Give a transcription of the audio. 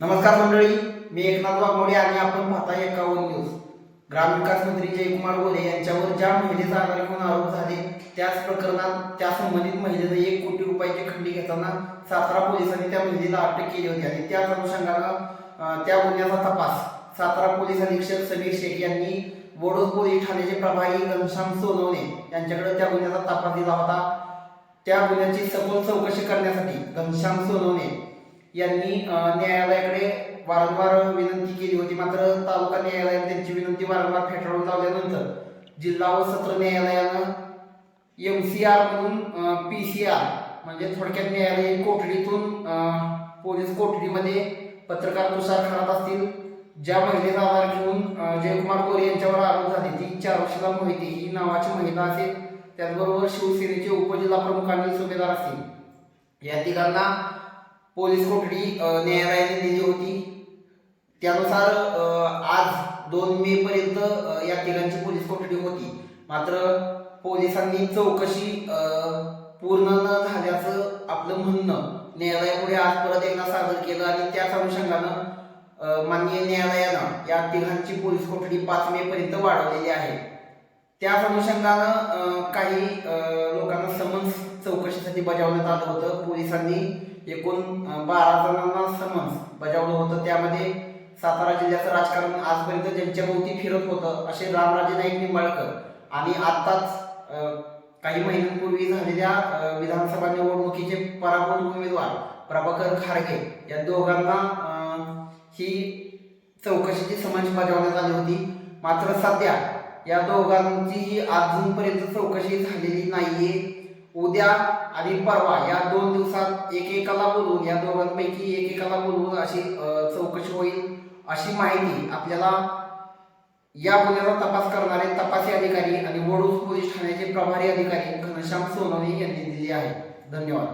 नमस्कार मंडळी मी एकनाथ वाघमोडे आणि आपण पाहता एकावन्न न्यूज. ग्रामविकास मंत्री जयकुमार गोरे यांच्यावर ज्या महिलेचा आधार आरोप झाले त्याच प्रकरणात त्या संबंधित महिलेचं एक कोटी रुपयाची खंडी घेताना सातारा पोलिसांनी त्या महिलेला अटक केली होती आणि त्याच अनुषंगानं त्या गुन्ह्याचा तपास सातारा पोलीस अधीक्षक समीर शेख यांनी वडोद पोलीस ठाण्याचे प्रभारी घनश्याम सोनवणे यांच्याकडे त्या गुन्ह्याचा तपास दिला होता. त्या गुन्ह्याची सखोल चौकशी करण्यासाठी घनश्याम सोनवणे यांनी न्यायालयाकडे वारंवार विनंती केली होती. मात्र तालुका न्यायालयाने त्यांची विनंती वारंवार फेटाळून लावल्यानंतर जिल्हा व सत्र न्यायालयानं एम सी आर म्हणून पी सी आर म्हणजे थोडक्यात न्यायालयीन कोठडीतून पोलीस कोठडीमध्ये पत्रकार तुषार खरात असतील ज्या महिलेचा आधार घेऊन जयकुमार गोरे यांच्यावर आरोप झाले. ती चार वर्षाला मोहिते. ही नावाची महिला असेल. त्याचबरोबर शिवसेनेचे उपजिल्हा प्रमुख आणि सुभेदार असतील. या तिघांना पोलीस कोठडी न्यायालयाने दिली होती. त्यानुसार आज दोन मे पर्यंत या तिघांची पोलीस कोठडी होती. मात्र पोलिसांनी चौकशी पूर्ण न झाल्याचं आपलं म्हणणं न्यायालयापुढे आज परत एकदा सादर केलं आणि त्याच अनुषंगानं माननीय न्यायालयानं या तिघांची पोलीस कोठडी पाच मे पर्यंत वाढवलेली आहे. त्याच अनुषंगानं काही लोकांना समन्स चौकशीसाठी बजावण्यात आलं होतं. पोलिसांनी एकूण बारा जणांना समन्स बजावलं होतं. त्यामध्ये सातारा जिल्ह्याचं राजकारण आजपर्यंत ज्यांच्या भोवती फिरत होतं असे रामराजे नाईक निंबाळकर. आणि आत्ताच काही महिन्यांपूर्वी झालेल्या विधानसभा निवडणुकीचे पराभूत उमेदवार प्रभाकर खारगे या दोघांना ही चौकशीची समन्स बजावण्यात आली होती. मात्र सध्या या दोघांचीही अजूनपर्यंत चौकशी झालेली नाहीये. उद्या आणि परवा या दोन दिवसात एकेकाला बोलवून या दोघांपैकी एकेकाला बोलून अशी चौकशी होईल अशी माहिती आपल्याला या गुन्ह्याचा तपास करणारे तपासी अधिकारी आणि वडूज पोलीस ठाण्याचे प्रभारी अधिकारी घनश्याम सोनवणे यांनी दिली आहे. धन्यवाद.